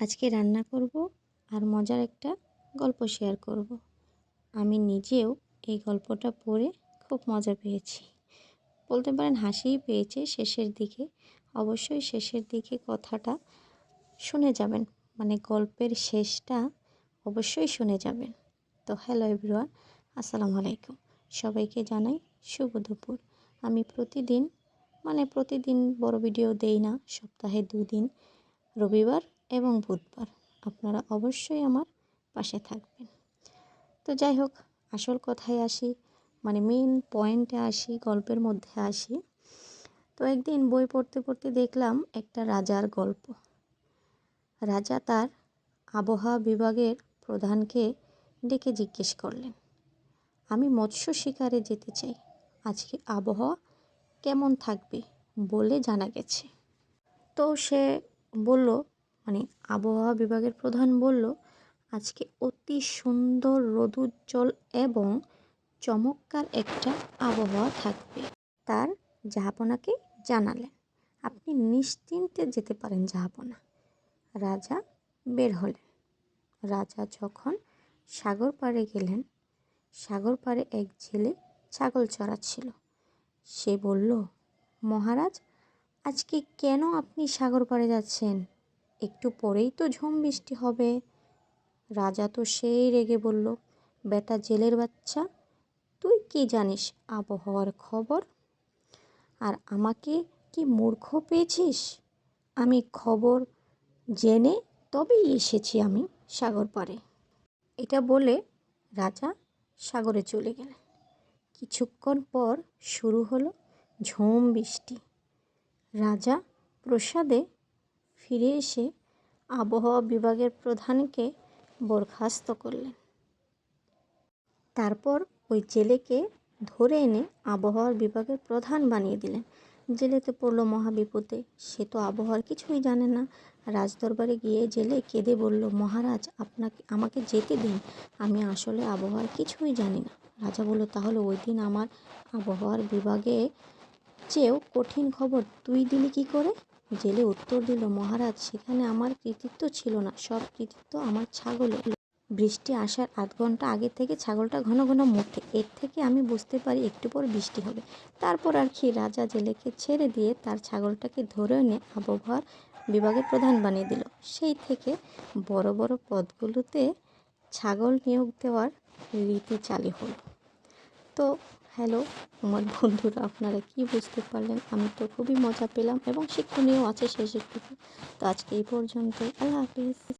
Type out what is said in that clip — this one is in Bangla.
আজকে রান্না করব আর মজার একটা গল্প শেয়ার করব। আমি নিজেও এই গল্পটা পড়ে খুব মজা পেয়েছি। বলতে পারেন হাসিই পেয়েছে শেষের দিকে। অবশ্যই শেষের দিকে কথাটা শুনে যাবেন। মানে গল্পের শেষটা অবশ্যই শুনে যাবেন। তো হ্যালো এভরিওয়ান আসসালামু আলাইকুম। সবাইকে জানাই শুভ দুপুর। আমি প্রতিদিন মানে প্রতিদিন বড় ভিডিও দেই না, সপ্তাহে দুদিন। রবিবার এবং বুধবার। আপনারা অবশ্যই আমার পাশে থাকবেন। তো যাই হোক, আসল কথায় আসি মানে মেন পয়েন্টে আসি, গল্পের মধ্যে আসি। তো একদিন বই পড়তে পড়তে দেখলাম একটা রাজার গল্প। রাজা তার আবহাওয়া বিভাগের প্রধানকে ডেকে জিজ্ঞেস করলেন, আমি মৎস্য শিকারে যেতে চাই। আজকে আবহাওয়া কেমন থাকবে? বলে জানা গেছে। তো সে বলল মানে আবহাওয়া বিভাগের প্রধান বলল, আজকে অতি সুন্দর রোদুজ্জ্বল এবং চমৎকার একটা আবহাওয়া থাকবে। তার জাহাপনাকে জানালেন। আপনি নিশ্চিন্তে যেতে পারেন জাহাপনা। রাজা বের হলেন। রাজা যখন সাগর পাড়ে গেলেন, সাগর পাড়ে এক ছেলে ছাগল চড়াচ্ছিল। সে বলল, মহারাজ, আজকে কেন আপনি সাগর পাড়ে যাচ্ছেন? একটু পরেই তো ঝুম বৃষ্টি হবে। রাজা তো সেই রেগে বলল, বেটা জেলের বাচ্চা, তুই কি জানিস আবহাওয়ার খবর? আর আমাকে কি মূর্খ পেয়েছিস? আমি খবর জেনে তবেই এসেছি আমি সাগর পাড়ে। এটা বলে রাজা সাগরে চলে গেলেন। কিছুক্ষণ পর শুরু হলো ঝুম বৃষ্টি। রাজা প্রসাদে ফিরে এসে আবহাওয়া বিভাগের প্রধানকে বরখাস্ত করলেন। তারপর ওই জেলেকে ধরে এনে আবহাওয়ার বিভাগের প্রধান বানিয়ে দিলেন। জেলেতে পড়ল মহাবিপদে। সে তো আবহাওয়ার কিছুই জানে না। রাজদরবারে গিয়ে জেলে কেঁদে বলল, মহারাজ, আপনাকে, আমাকে যেতে দিন। আমি আসলে আবহাওয়ার কিছুই জানি না। রাজা বলল, তাহলে ওই দিন আমার আবহাওয়ার বিভাগে চেয়েও কঠিন খবর। তুই দিলি কি করে? জেলে উত্তর দিল, মহারাজ, সেখানে আমার কৃতিত্ব ছিল না। সব কৃতিত্ব আমার ছাগলের বৃষ্টি আসার আধ ঘণ্টা আগে থেকে ছাগলটা ঘন ঘন মুখে এর থেকে আমি বুঝতে পারি একটু পর বৃষ্টি হবে। তারপর আর কি রাজা জেলেকে ছেড়ে দিয়ে তার ছাগলটাকে ধরে এনে আবহাওয়ার বিভাগের প্রধান বানিয়ে দিল। সেই থেকে বড় বড় পদগুলোতে ছাগল নিয়োগ দেওয়ার রীতি চালু হলো। তো হ্যালো, আমার বন্ধুরা, আপনারা কি বুঝতে পারলেন? আমি তো খুবই মজা পেলাম এবং শিক্ষণীয় আছে শেষের দিকে। তো আজকে এই পর্যন্ত আল্লাহ হাফিজ।